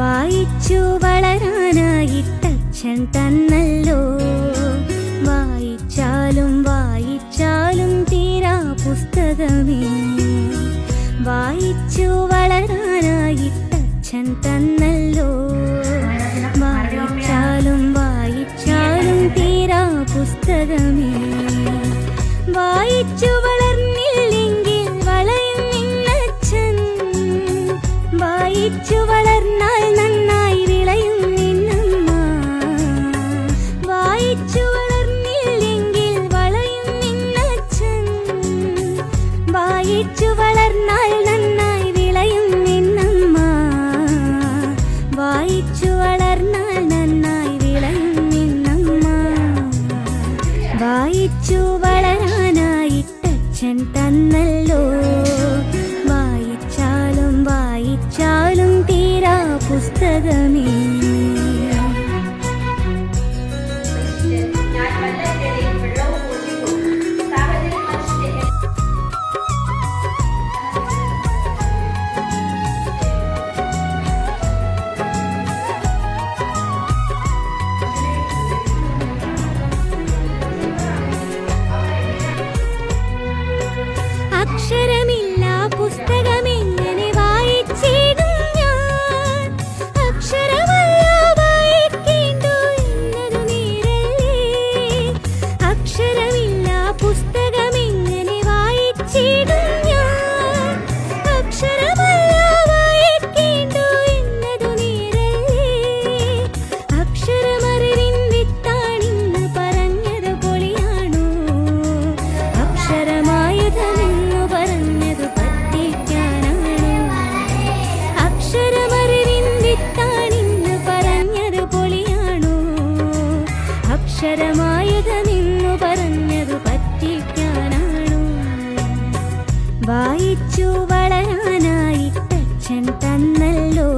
വായിച്ചു വളരാനായിട്ടച്ഛൻ തന്നല്ലോ. വായിച്ചാലും വായിച്ചാലും തീരാ പുസ്തകമേ. വായിച്ചു വളരാനായിട്ടച്ഛൻ തന്നല്ലോ. വായിച്ചാലും വായിച്ചാലും തീരാ പുസ്തകമേ. വായിച്ചു വളർന്നില്ലെങ്കിൽ വളയും നിന്നച്ഛൻ. വായിച്ചു വായിച്ചു വളരാനായിട്ടച്ഛൻ തന്നല്ലോ. വായിച്ചാലും വായിച്ചാലും തീരാ പുസ്തകമേ. അക്ഷരമില്ല അക്ഷരമായുധമെന്നു പറഞ്ഞതു പറ്റിക്കാനാണോ വായിച്ചു വളരാനായിട്ടച്ഛൻ തന്നല്ലോ.